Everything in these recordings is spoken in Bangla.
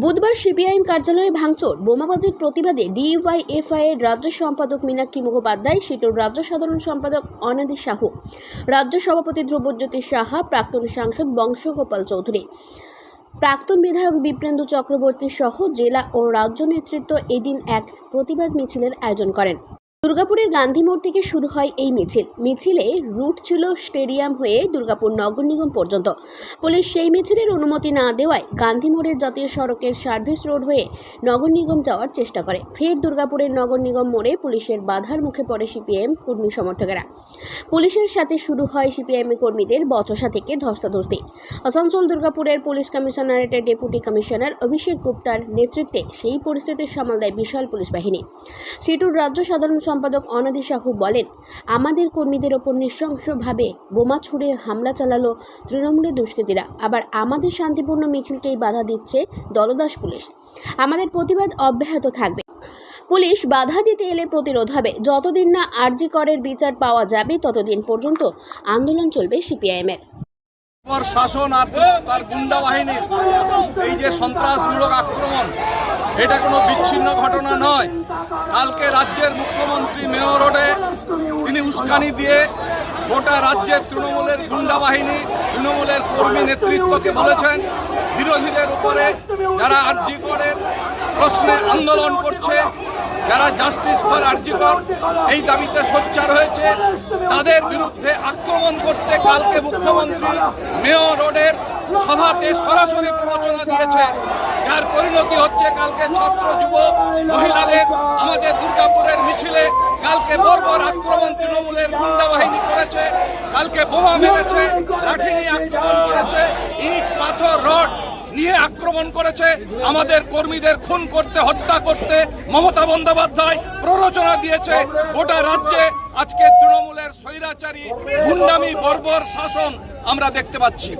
বুধবার সিপিআইএম কার্যালয়ে ভাঙচুর। বোমাবাজির প্রতিবাদে ডিওয়াইএফআই এর রাজ্য সম্পাদক মীনাক্ষী মুখোপাধ্যায়, সিটুর রাজ্য সাধারণ সম্পাদক অনাদি সাহু, রাজ্য সভাপতি ধ্রুবজ্যোতি সাহা, প্রাক্তন সাংসদ বংশগোপাল চৌধুরী। প্রাক্তন বিধায়ক বিপ্রেন্দু চক্রবর্তী সহ জেলা ও রাজ্য নেতৃত্ব এদিন এক প্রতিবাদ মিছিলের আয়োজন করেন। দুর্গাপুরের গান্ধী মোড় থেকে শুরু হয় এই মিছিল। মিছিলে রুট ছিল স্টেডিয়াম হয়ে দুর্গাপুর নগর নিগম পর্যন্ত। পুলিশ সেই মিছিলের অনুমতি না দেওয়ায় গান্ধী মোড়ের জাতীয় সড়কের সার্ভিস রোড হয়ে নগর নিগম যাওয়ার চেষ্টা করে। ফের দুর্গাপুরের নগর নিগম মোড়ে পুলিশের বাধার মুখে পড়ে সিপিএম কর্মী সমর্থকেরা। পুলিশের সাথে শুরু হয় সিপিএম কর্মীদের বচসা থেকে ধস্তাধস্তি। আসানসোল দুর্গাপুরের পুলিশ কমিশনারেটের ডেপুটি কমিশনার অভিষেক গুপ্তার নেতৃত্বে সেই পরিস্থিতির সামাল দেয় বিশাল পুলিশ বাহিনী। সিটুর রাজ্য সাধারণ সম্পাদক অনাদি সাহু বলেন, আমাদের কর্মীদের ওপর নৃশংসভাবে বোমা ছুড়ে হামলা চালালো তৃণমূলের দুষ্কৃতীরা। আবার আমাদের শান্তিপূর্ণ মিছিলকেই বাধা দিচ্ছে দলদাস পুলিশ। আমাদের প্রতিবাদ অব্যাহত থাকবে। পুলিশ বাধা দিতে এলে প্রতিরোধ হবে। যতদিন না আরজি করের বিচার পাওয়া যাবে, ততদিন পর্যন্ত আন্দোলন চলবে সিপিআইএমের। শাসন আর তার গুন্ডা বাহিনীর এই যে সন্ত্রাসমূলক আক্রমণ এটা কোনো বিচ্ছিন্ন ঘটনা নয়। কালকে রাজ্যের মুখ্যমন্ত্রী মেয়র রোডে তিনি উস্কানি দিয়ে গোটা রাজ্যের তৃণমূলের গুন্ডা বাহিনী, তৃণমূলের কর্মী নেতৃত্বকে বলেছেন, বিরোধীদের উপরে যারা আর্জি করেন প্রশ্নে আন্দোলন করছে, যারা জাস্টিস ফর আর্জিকর এই দাবিতে সোচ্চার হয়েছে, তাদের বিরুদ্ধে আক্রমণ করতে কালকে মুখ্যমন্ত্রী মেয়র রোডের সভাতে সরাসরি প্ররোচনা দিয়েছে। যার পরিণতি হচ্ছে কালকে ছাত্র যুব মহিলাদের আমাদের দুর্গাপুরের মিছিলে। কালকে বর্বর আক্রমণ তৃণমূলের গুন্ডা বাহিনী করেছে। কালকে বোমা মেরেছে, লাঠি নিয়ে আক্রমণ করেছে, ইট, পাথর, রড নিয়ে আক্রমণ করেছে। আমাদের কর্মীদের খুন করতে, হত্যা করতে মমতা বন্দ্যোপাধ্যায় প্ররোচনা দিয়েছে গোটা রাজ্যে। আজকে তৃণমূলের স্বৈরাচারী, গুন্ডামি, বর্বর শাসন আমরা দেখতে পাচ্ছি।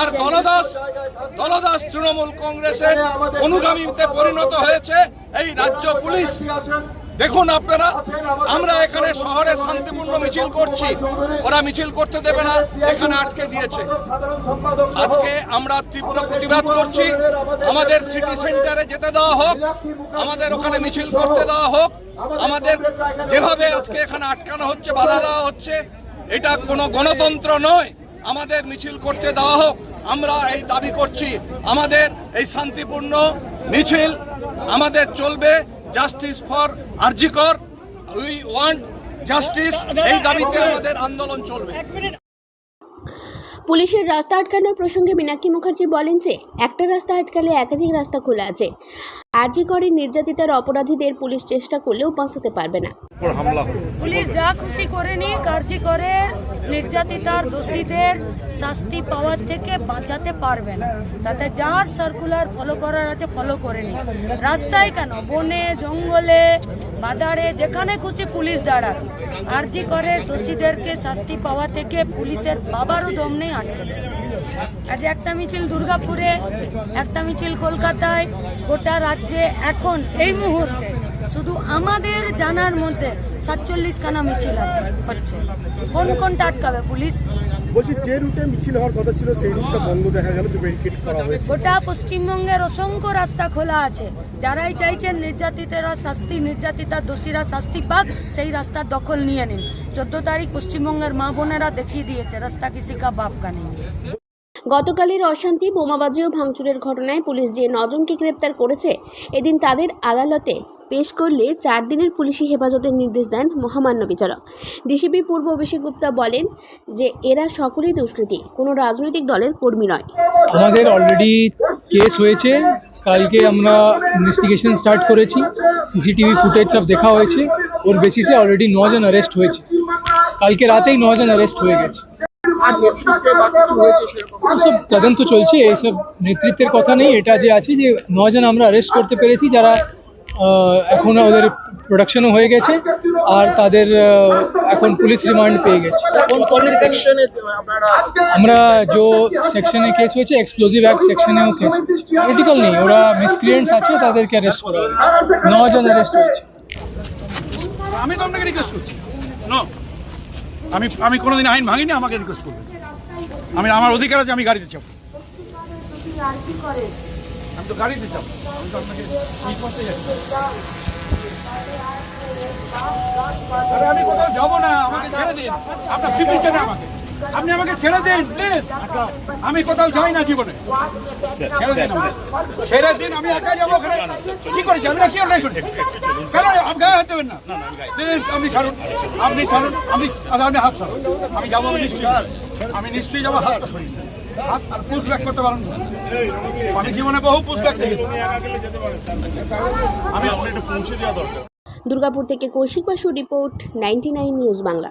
আর দলদাস দলদাস তৃণমূল কংগ্রেসের অনুগামীতে পরিণত হয়েছে এই রাজ্য পুলিশ। দেখুন আপনারা, আমরা এখানে শহরে শান্তিপূর্ণ মিছিল করছি। ওরা মিছিল করতে দেবে না, এখানে আটকে দিয়েছে। আজকে আমরা তীব্র প্রতিবাদ করছি। আমাদের সিটি সেন্টারে যেতে দেওয়া হোক, আমাদের ওখানে মিছিল করতে দেওয়া হোক, আমাদের যেভাবে আজকে এখানে আটকানো হচ্ছে, বাধা দেওয়া হচ্ছে, এটা কোনো গণতন্ত্র নয়। আমাদের মিছিল করতে দেওয়া হোক আমরা এই দাবি করছি। আমাদের এই শান্তিপূর্ণ মিছিল আমাদের চলবে justice for RG Kar we want justice এই দাবিতে আমাদের আন্দোলন চলবে। পুলিশের রাস্তা আটকানোর প্রসঙ্গে মীনাক্ষী মুখার্জি বলেন যে একটা রাস্তা আটকালে একাধিক রাস্তা খোলা আছে। আরজি করে নির্যাতিতার অপরাধীদের পুলিশ চেষ্টা করলেও বাঁচাতে পারবে না। পুলিশ যা খুশি করেনি কার্যি করে নির্যাতিতার দোষীদের শাস্তি পাওয়ার থেকে বাঁচাতে পারবে না। তাতে যার সার্কুলার ফলো করার আছে ফলো করে করেনি রাস্তায় কেন? বনে জঙ্গলে বাদারে যেখানে খুশি পুলিশ দাঁড়াক। আরজি করে দোষীদেরকে শাস্তি পাওয়া থেকে পুলিশের বাবারও দম নেই আটকে। আজ একটা মিছিল দুর্গাপুরে একটা মিছিল কলকাতায় গোটা রাজ্যে। এখন এই মুহূর্তে শুধু আমাদের জানার মধ্যে সাতচল্লিশ খানা মিছিল আছে হচ্ছে। কোন কোনটা আটকাবে পুলিশ? বলছি যে রুটে মিছিল হওয়ার কথা ছিল সেই রুটটা বন্ধ দেখা গেল যে ব্যারিকেড করা হয়েছে। গোটা পশ্চিমবঙ্গের অসংখ্য রাস্তা খোলা আছে। যারাই চাইছেন নির্যাতিতেরা শাস্তি নির্যাতিতা দোষীরা শাস্তি পাক সেই রাস্তার দখল নিয়ে নিন। চোদ্দ তারিখ পশ্চিমবঙ্গের মা বোনেরা দেখিয়ে দিয়েছে রাস্তা কিসি কা বাপ কা নেই। গতকালের অশান্তি, বোমাবাজি ও ভাঙচুরের ঘটনায় পুলিশ যে নজনকে গ্রেপ্তার করেছে, এদিন তাদের আদালতে পেশ করলে চার দিনের পুলিশি হেফাজতের নির্দেশ দেন মহামান্য বিচারক। ডিসিপি পূর্ব অভিষেক গুপ্তা বলেন যে, এরা সকলেই দুষ্কৃতী, কোনো রাজনৈতিক দলের কর্মী নয়। আমাদের অলরেডি কেস হয়েছে, কালকে আমরা ইনভেস্টিগেশন স্টার্ট করেছি সিসিটিভি ফুটেজ সব দেখা হয়েছে, ওর বেসিসে অলরেডি নজন অ্যারেস্ট হয়েছে। কালকে রাতেই নজন অ্যারেস্ট হয়ে গেছে। আর নেতৃত্বে বা কিছু হয়েছে সেরকম সব তদন্ত চলছে এইসব নেতৃত্বের কথা নেই। এটা যে আছে যে নজন আমরা অ্যারেস্ট করতে পেরেছি যারা এখন ওদের প্রোডাকশনও হয়ে গেছে আর তাদের এখন পুলিশ রিমান্ড পেয়ে গেছে। কোন কোন সেকশনে আপনারা আমরা যে সেকশনে কেস হয়েছে এক্সপ্লোজিভ অ্যাক্ট সেকশনেও কেস হয়েছে। পলিটিক্যাল নেই ওরা মিসক্রিয়েন্টস আছে তাদেরকে অ্যারেস্ট করা হয়েছে। নজন অ্যারেস্ট হয়েছে। আমি তো আপনাকে রিকোয়েস্ট করছি। নো আমি আমি কোনোদিন আইন ভাঙিনি, আমাকে রিকোয়েস্ট করবেন। আমি, আমার অধিকার আছে, আমি গাড়িতে চাপ আমি তো গাড়িতে চাপ আমি তো আপনাকে আমি কোথাও যাব না, আমাকে ছেড়ে দিন। আপনার সিভিল চেনে আমাকে। আপনি আমাকে ছেড়ে দিন প্লিজ আমি কোথাও যাই না জীবনে ছেড়ে দিন ছেড়ে দিন আমি একা যাব ওখানে কি করেছি আমি কি অন্যায় করেছি কেন আপনি হাত দেবেন না প্লিজ আপনি ছাড়ুন আপনি ছাড়ুন আপনি আচ্ছা, আপনি হাত ছাড়ুন আমি যাব আমি নিশ্চয়ই আমি নিশ্চয়ই যাব হাত সরিয়ে হাত আর পুষ করতে পারেন। আমি জীবনে বহু দেখেছি আমি দুর্গাপুর থেকে কৌশিক বাসুর রিপোর্ট নাইনটি নিউজ বাংলা